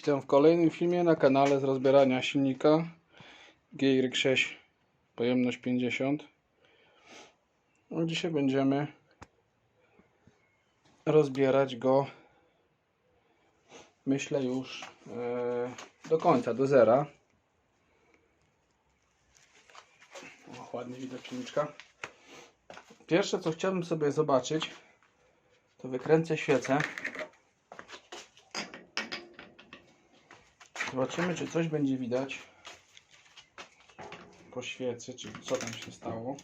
Witam w kolejnym filmie na kanale z rozbierania silnika. GY6 pojemność 50 no Dzisiaj będziemy rozbierać go myślę już e, do końca, do zera. O, ładnie widać silniczka. Pierwsze co chciałbym sobie zobaczyć to wykręcę świecę Zobaczymy, czy coś będzie widać po świecy, czy co tam się stało.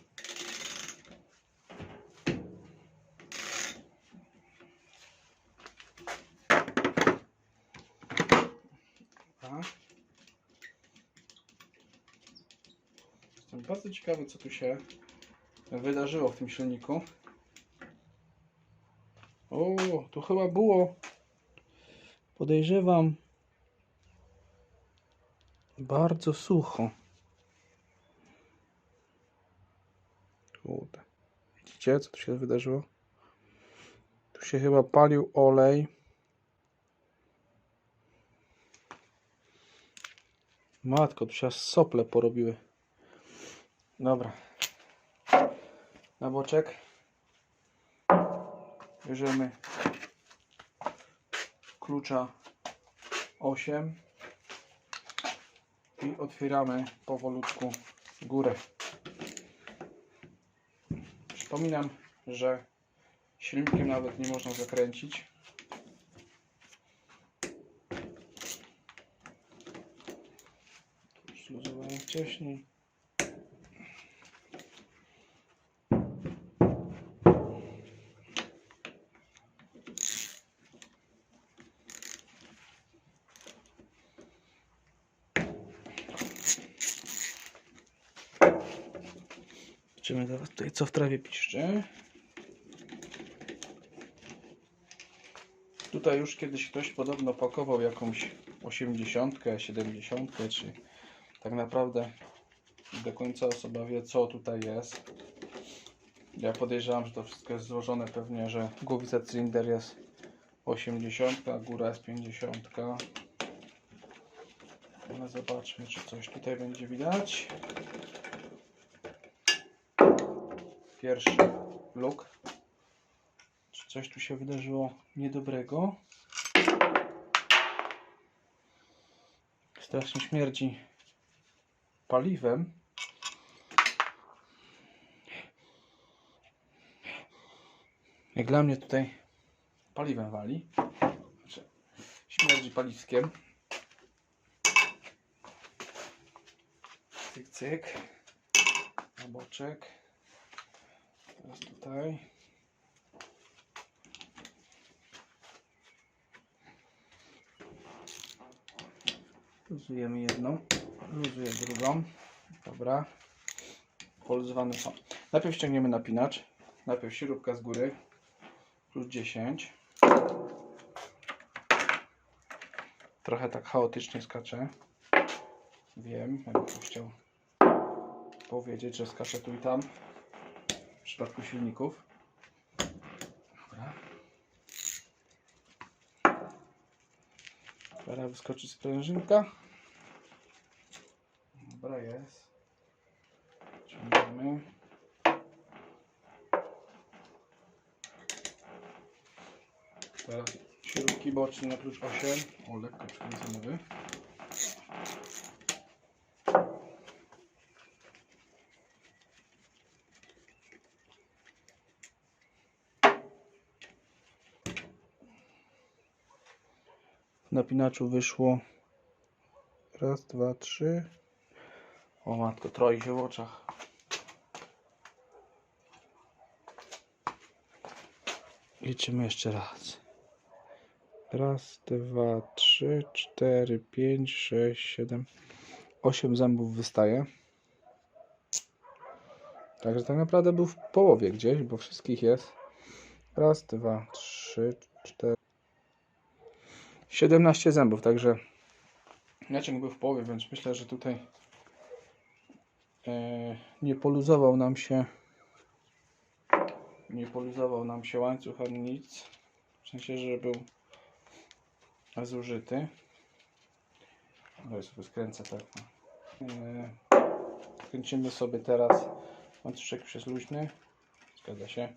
Jestem bardzo ciekawy, co tu się wydarzyło w tym silniku. O, tu chyba było, podejrzewam, bardzo sucho. Kurde. Widzicie, co tu się wydarzyło? Tu się chyba palił olej. Matko, tu się aż sople porobiły. Dobra. Na boczek. Bierzemy klucza 8 i otwieramy powolutku górę. Przypominam, że silnikiem nawet nie można zakręcić. Już luzowałem wcześniej. Zobaczymy teraz tutaj co w trawie piszczy. Tutaj już kiedyś ktoś podobno pakował jakąś 80, 70, czy tak naprawdę do końca osoba wie co tutaj jest. Ja podejrzewam, że to wszystko jest złożone pewnie, że głowica cylinder jest 80, a góra jest 50. Ale zobaczmy, czy coś tutaj będzie widać. Pierwszy luk. Czy coś tu się wydarzyło niedobrego? Strasznie śmierdzi paliwem. Jak dla mnie tutaj paliwem wali. Znaczy, śmierdzi paliwskiem. Cyk, cyk. Boczek. Teraz tutaj. Luzujemy jedną, luzuję drugą. Dobra. Poluzowane są. Najpierw ściągniemy napinacz. Najpierw śrubka z góry. Plus 10. Trochę tak chaotycznie skacze. Wiem, jakbym chciał powiedzieć, że skacze tu i tam przypadku silników. Dobra. Teraz wyskoczy sprężynka. Dobra, jest. Ciągniemy. Teraz śrubki boczne na klucz 8. O, lekko przykręcony. Napinaczu wyszło raz, dwa, trzy. O matko, troi się w oczach. Liczymy jeszcze raz. Raz, dwa, trzy, cztery, pięć, sześć, siedem, osiem zębów wystaje. Także tak naprawdę był w połowie gdzieś, bo wszystkich jest. Raz, dwa, trzy, cztery. 17 zębów, także naciąg był w połowie, więc myślę, że tutaj e, nie poluzował nam się nie poluzował nam się łańcuch ani nic w sensie, że był zużyty No sobie skręcę tak. no. Yy, Kręcimy sobie teraz łańcuszek przez luźny. Zgadza się.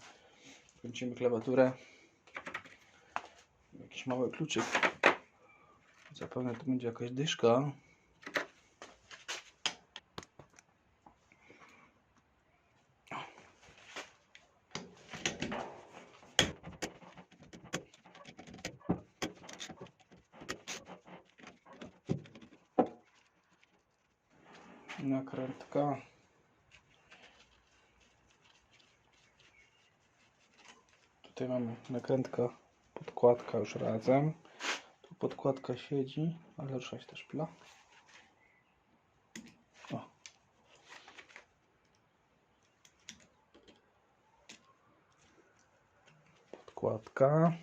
Kręcimy klawiaturę. Jakiś mały kluczyk. Zapewne to będzie jakaś dyszka. Nakrętka. Tutaj mamy nakrętka, podkładka już razem. Podkładka siedzi, ale ruszać też. O. Podkładka.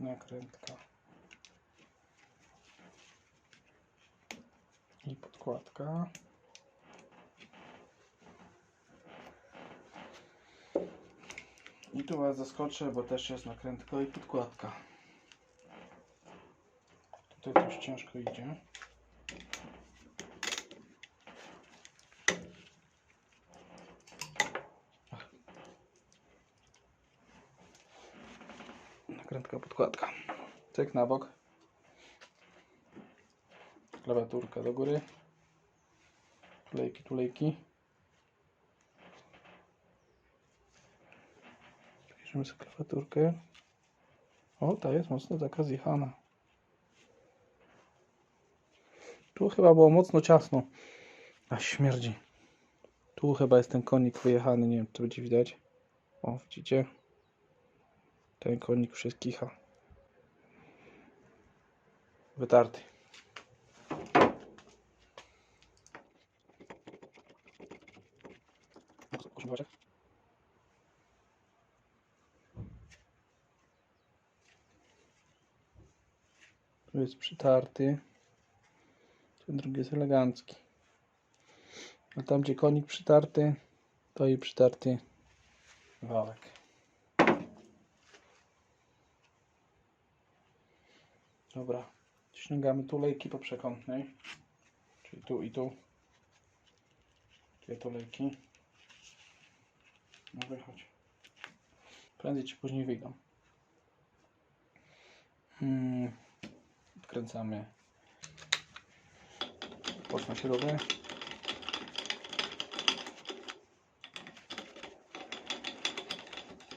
Nakrętka. I podkładka. I tu Was zaskoczę, bo też jest nakrętka i podkładka. Tutaj coś ciężko idzie. Nakrętka, podkładka. Cyk na bok. Klawiaturka do góry. Tulejki, tulejki. Bierzemy sobie klawiaturkę. O, ta jest mocno taka zjechana. Tu chyba było mocno ciasno. A śmierdzi. Tu chyba jest ten konik wyjechany. Nie wiem, czy będzie widać. O, widzicie? Ten konik już jest kicha. Wytarty. Zobaczek. Tu jest przytarty. Ten drugi jest elegancki. A tam gdzie konik przytarty, to i przytarty wałek. Dobra. Ściągamy tulejki po przekątnej. Czyli tu i tu. Dwie tulejki. No wychodź. Prędzej czy później wyjdą. Hmm. Odkręcamy płot na śrubę.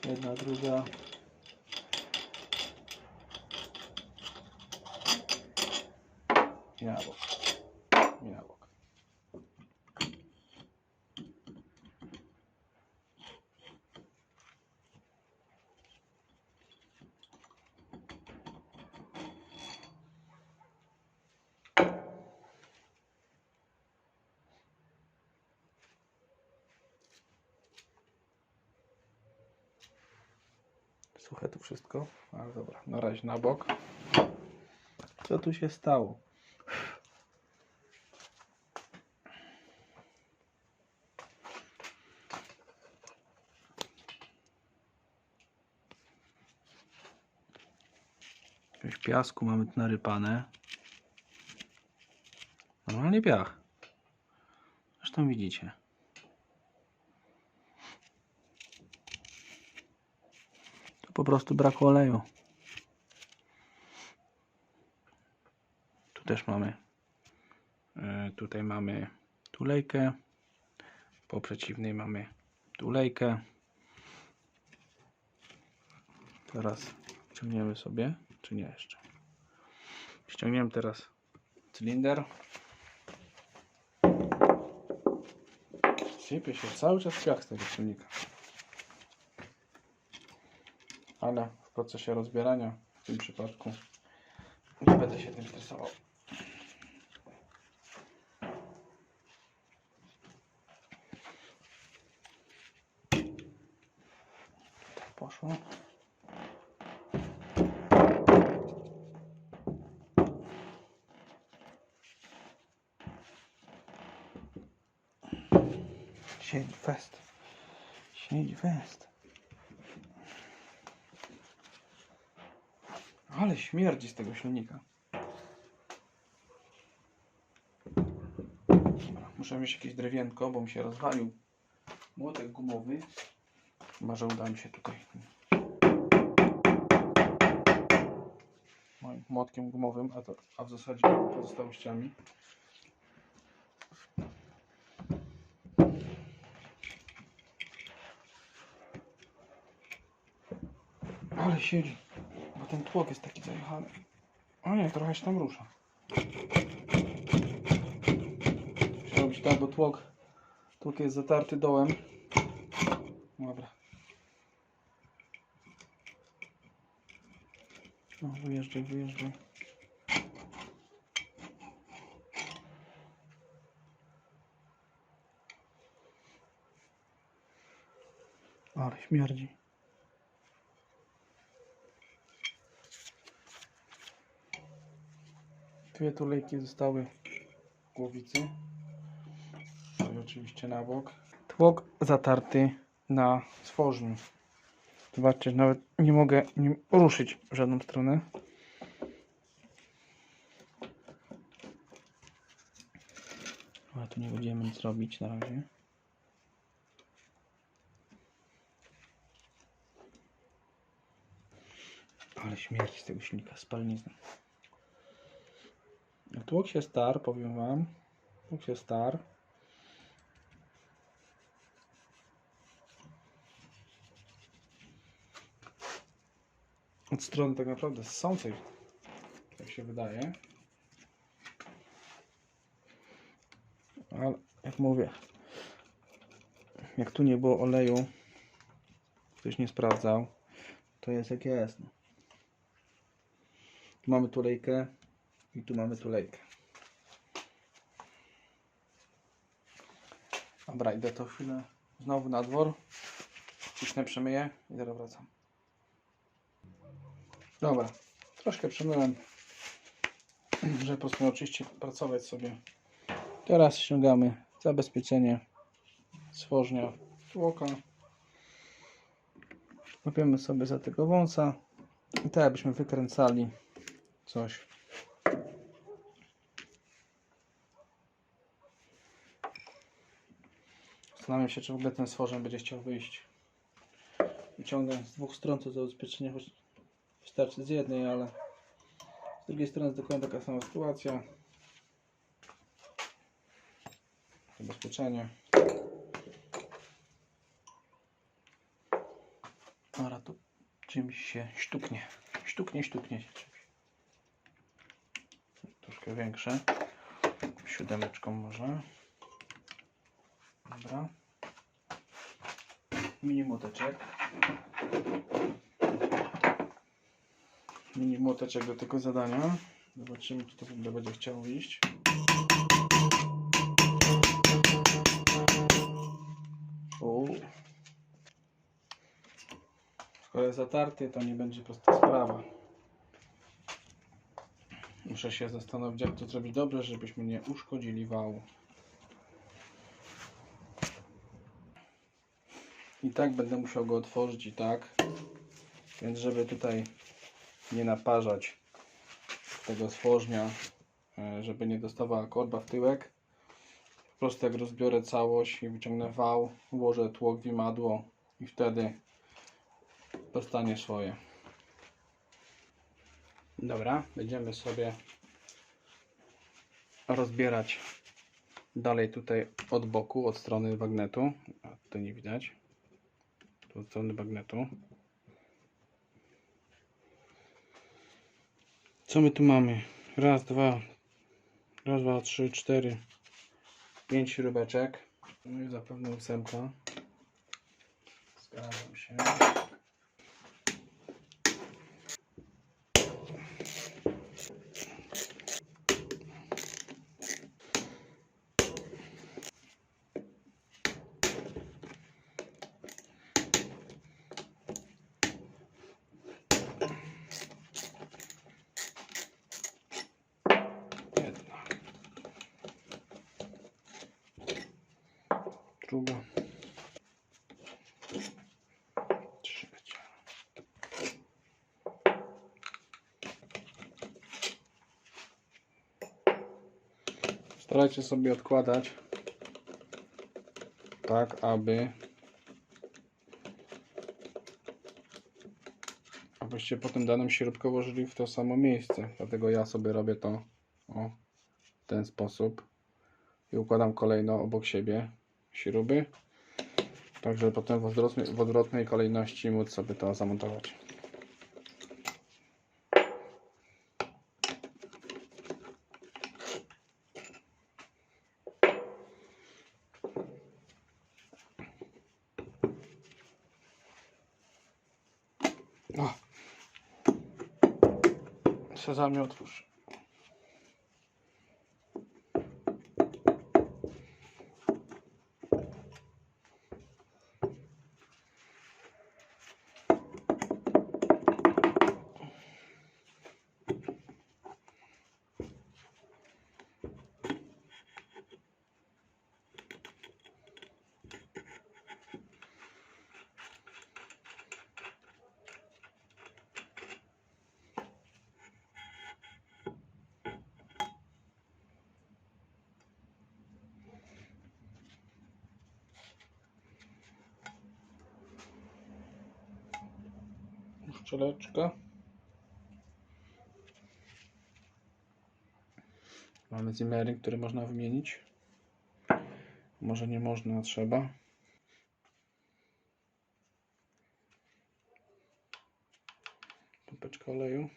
Jedna, druga. I na bok. I na bok. Suche tu wszystko, ale dobra, na bok. Co tu się stało? Jakiegoś piasku mamy tu narypane. Normalnie piach. Zresztą widzicie. To po prostu brakło oleju. Też mamy. e, Tutaj mamy tulejkę. Po przeciwnej mamy tulejkę. Teraz ściągniemy sobie, czy nie jeszcze. Ściągniemy teraz cylinder. Sypie się cały czas piach z tego silnika. Ale w procesie rozbierania w tym przypadku nie będę się tym stresował. Poszło. Siedzi fest. Siedzi fest. Ale śmierdzi z tego silnika. Muszę mieć jakieś drewienko, bo mi się rozwalił młotek gumowy. Może uda mi się tutaj moim młotkiem gumowym, a, to, a w zasadzie pozostałościami. Ale siedzi, bo ten tłok jest taki zajechany. O nie, trochę się tam rusza. Musiał być tak, bo tłok, tłok jest zatarty dołem. Dobra. No, wyjeżdżaj, wyjeżdżaj. Ale śmierdzi. Dwie tulejki zostały w głowicy. No i oczywiście na bok. Tłok zatarty na stworzniu. Zobaczcie, nawet nie mogę nim ruszyć w żadną stronę. Ale tu nie będziemy nic robić na razie. Ale śmierć z tego silnika, spalnizna. Tłok się star, powiem wam. Tłok się star. Od strony tak naprawdę ssącej, jak się wydaje. Ale jak mówię, jak tu nie było oleju, ktoś nie sprawdzał, to jest jak jest. No. Tu mamy tulejkę i tu mamy tulejkę. Dobra, idę to chwilę znowu na dwór. Ciśnę, przemyję i zaraz wracam. Dobra, troszkę przemyłem, żeby po prostu oczywiście pracować sobie. Teraz ściągamy zabezpieczenie stworznia tłoka. Łapiemy sobie za tego wąsa i tak jakbyśmy wykręcali coś. Zastanawiam się, czy w ogóle ten stworzeń będzie chciał wyjść. Wyciągnę z dwóch stron to zabezpieczenie, choć wystarczy z jednej, ale z drugiej strony jest dokładnie taka sama sytuacja. Zabezpieczenie. Dobra, tu czymś się sztuknie. Sztuknie, sztuknie się czymś. Troszkę większe. Siódemeczką może. Dobra. Mini młoteczek. Mini młoteczek do tego zadania. Zobaczymy, czy to w ogóle będzie chciało iść. U. Skoro zatarty, to nie będzie prosta sprawa. Muszę się zastanowić, jak to zrobić dobrze, żebyśmy nie uszkodzili wału. I tak będę musiał go otworzyć i tak. Więc żeby tutaj nie naparzać tego stworznia, e, żeby nie dostawała korba w tyłek. Po prostu jak rozbiorę całość i wyciągnę wał, ułożę tłok w imadło i wtedy dostanie swoje. Dobra, będziemy sobie rozbierać dalej tutaj od boku, od strony bagnetu. A tutaj nie widać. Tu od strony bagnetu. Co my tu mamy? Raz, dwa, raz, dwa, trzy, cztery, pięć śrubeczek. No i zapewne ósemka. Zgadzam się. Jedna. Druga. Trzecia. Starajcie sobie odkładać tak, aby abyście potem daną śrubkę włożyli w to samo miejsce. Dlatego ja sobie robię to o, w ten sposób i układam kolejno obok siebie śruby, tak żeby potem w odwrotnej, w odwrotnej kolejności móc sobie to zamontować. Sezamie otwórz. Szczeleczka. Mamy zimmering, który można wymienić. Może nie można, trzeba. Pompeczka oleju.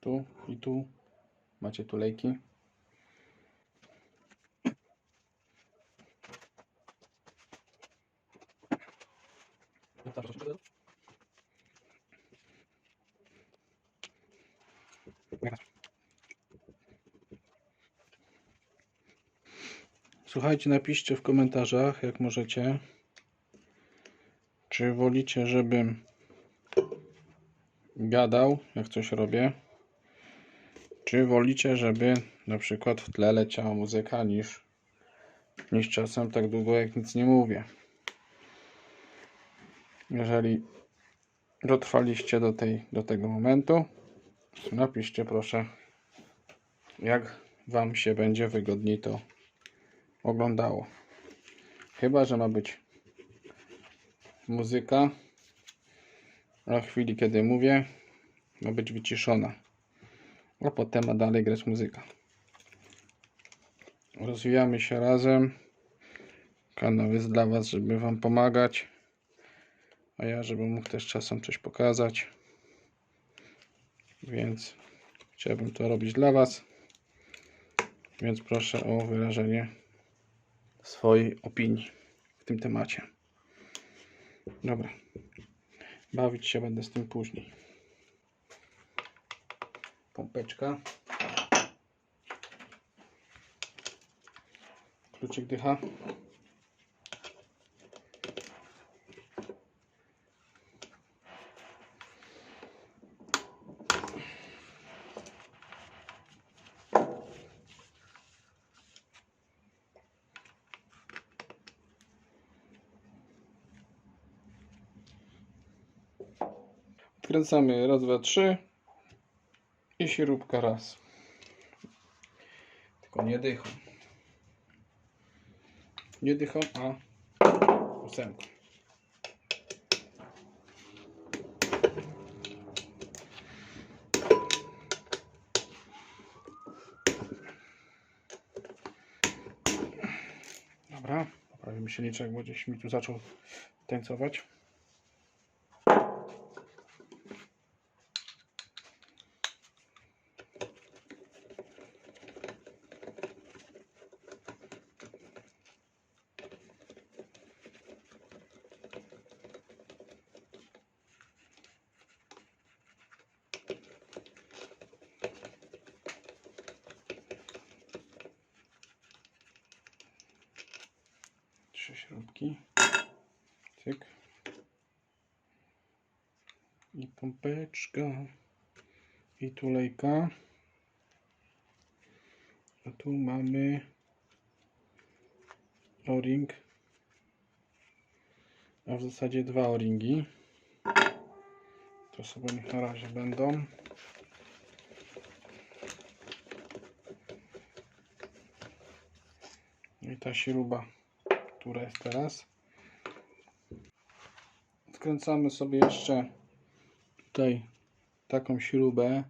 Tu i tu macie tulejki. Słuchajcie, napiszcie w komentarzach, jak możecie, czy wolicie, żebym gadał, jak coś robię, czy wolicie, żeby na przykład w tle leciała muzyka, niż, niż czasem tak długo, jak nic nie mówię. Jeżeli dotrwaliście do, tej, do tego momentu, napiszcie proszę, jak Wam się będzie wygodniej to oglądało. Chyba, że ma być muzyka, a w chwili, kiedy mówię, ma być wyciszona, a potem ma dalej grać muzyka. Rozwijamy się razem. Kanał jest dla Was, żeby Wam pomagać a ja, żebym mógł też czasem coś pokazać. Więc chciałbym to robić dla Was. Więc proszę o wyrażenie swojej opinii w tym temacie. Dobra. Bawić się będę z tym później. Pompeczka. Kluczyk dycha. Wkręcamy raz, dwa, trzy i śrubka raz. Tylko nie dychą. Nie dychą, a ósemką. Dobra, poprawimy silniczek, bo gdzieś mi tu zaczął tańcować. jeszcze śrubki. Cyk. I pompeczka. I tulejka. A tu mamy o-ring. A w zasadzie dwa o-ringi. To sobie niech na razie będą. No I ta śruba która jest teraz. Wkręcamy sobie jeszcze tutaj taką śrubę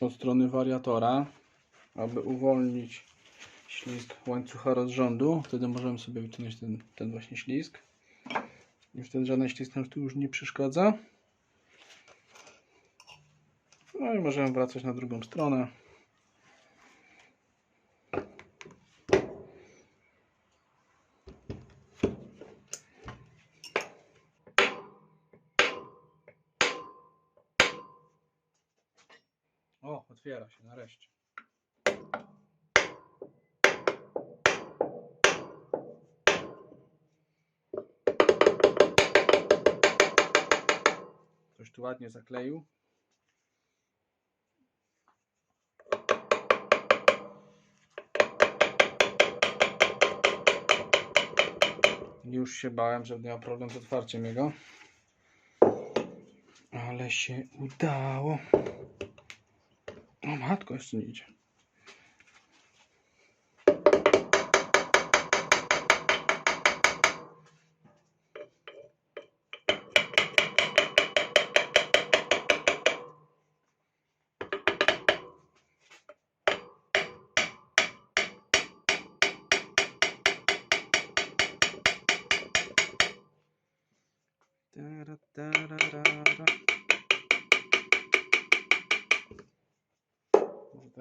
od strony wariatora, aby uwolnić ślizg łańcucha rozrządu. Wtedy możemy sobie wyciągnąć ten, ten właśnie ślizg. I wtedy żaden ślizg nam tu już nie przeszkadza. No i możemy wracać na drugą stronę. O, otwiera się nareszcie. Ktoś tu ładnie zakleił. Już się bałem, że miał problem z otwarciem jego. Ale się udało. O matko, jeszcze nie idzie.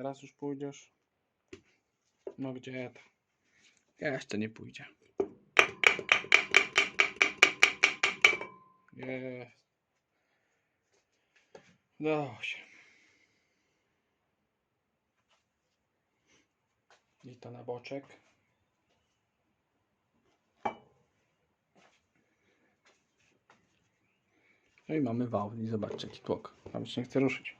Teraz już pójdziesz? No gdzie to? Jeszcze nie pójdzie. Jest. Się. I to na boczek. No i mamy wał. I zobaczcie jaki tłok. Nawet się nie chce ruszyć.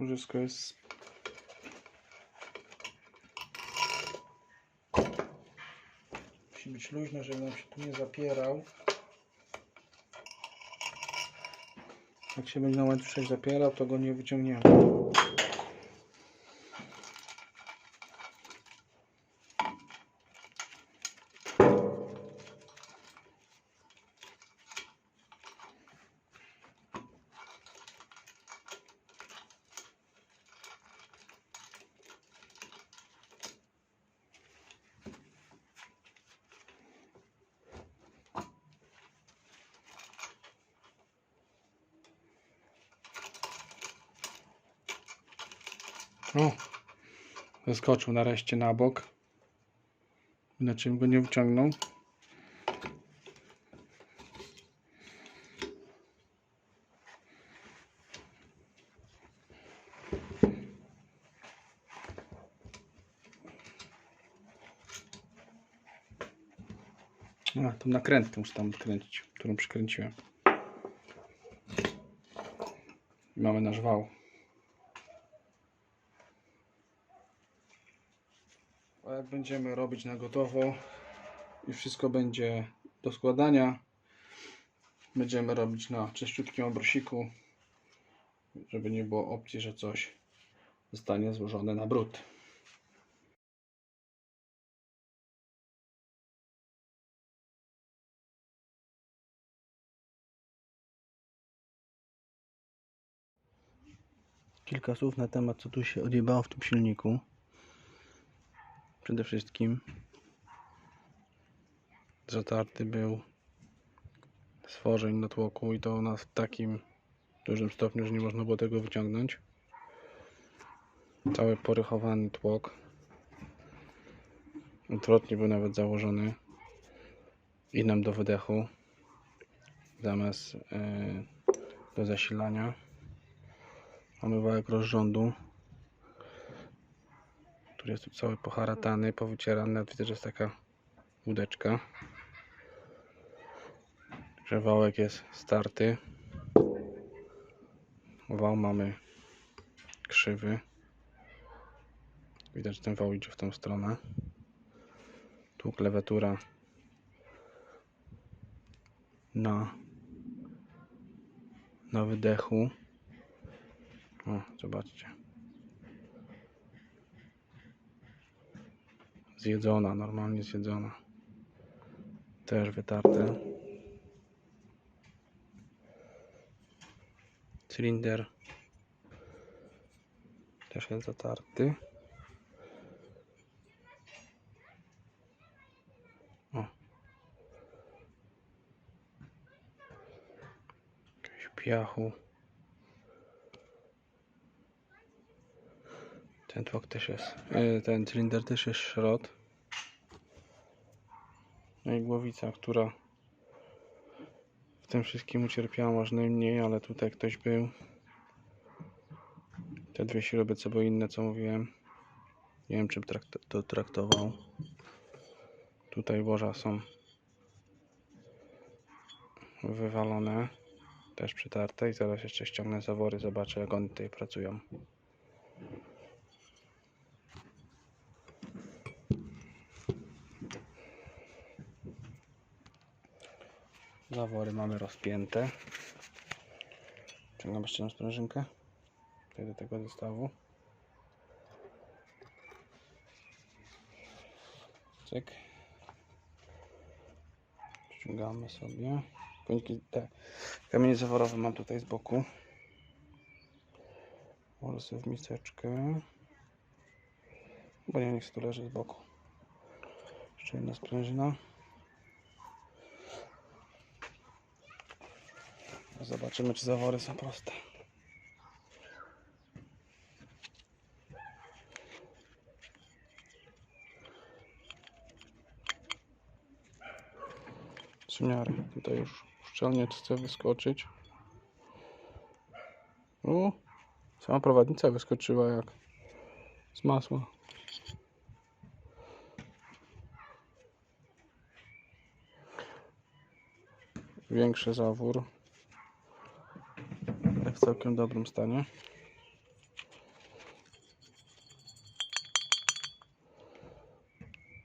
Łożysko jest Musi być luźno, żeby nam się tu nie zapierał. Jak się będzie na łańcuszek zapierał, to go nie wyciągniemy. Zeskoczył nareszcie na bok. Inaczej go nie wyciągnął. A, tą nakrętkę muszę tam odkręcić, którą przykręciłem. I mamy nasz wał. A jak będziemy robić na gotowo i wszystko będzie do składania, będziemy robić na czyściutkim obrosiku, żeby nie było opcji, że coś zostanie złożone na brud. Kilka słów na temat, co tu się odjebało w tym silniku. Przede wszystkim zatarty był stworzeń na tłoku i to na takim dużym stopniu, że nie można było tego wyciągnąć. Cały porychowany tłok. Odwrotnie był nawet założony i nam do wydechu zamiast yy, do zasilania. Mamy wałek rozrządu który jest tu cały poharatany, powycierany, widzę, że jest taka łódeczka. Że wałek jest starty. Wał mamy krzywy. Widać, że ten wał idzie w tą stronę. Tu klawiatura na, na wydechu. O, zobaczcie. Zjedzona, normalnie zjedzona. Też wytarte. Cylinder też jest zatarty. O. Piachu. Ten tłok też jest. e, Ten cylinder też jest szrot. No i głowica, która w tym wszystkim ucierpiała może najmniej, ale tutaj ktoś był. Te dwie śruby, co były inne, co mówiłem. Nie wiem, czym trakt to traktował. Tutaj łoża są wywalone. Też przytarte i zaraz jeszcze ściągnę zawory, zobaczę jak one tutaj pracują. Zawory mamy rozpięte. Ciągam jeszcze na sprężynkę. Do tego zestawu. Cyk. Ściągamy sobie. Końki, te kamienie zaworowe mam tutaj z boku. Może sobie w miseczkę. Bo nie niech tu leży z boku. Jeszcze jedna sprężyna. Zobaczymy, czy zawory są proste. Przymiary. Tutaj już szczelnie chce wyskoczyć. O, sama prowadnica wyskoczyła jak z masła. Większy zawór całkiem dobrym stanie.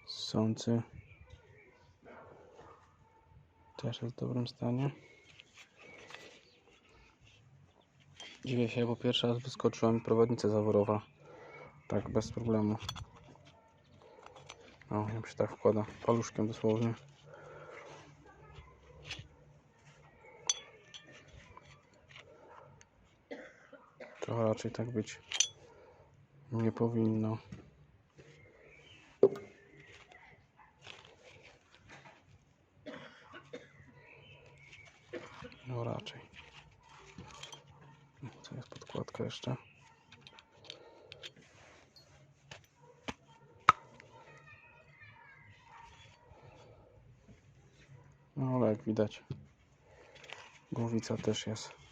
Sący też jest w dobrym stanie. Dziwię się, bo pierwszy raz wyskoczyła mi prowadnica zaworowa. Tak, bez problemu. O, ją się tak wkłada paluszkiem dosłownie. To raczej tak być nie powinno. No raczej. Co jest podkładka jeszcze? No ale jak widać głowica też jest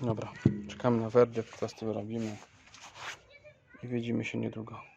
Dobra, czekamy na werdykt, z tym robimy i widzimy się niedługo.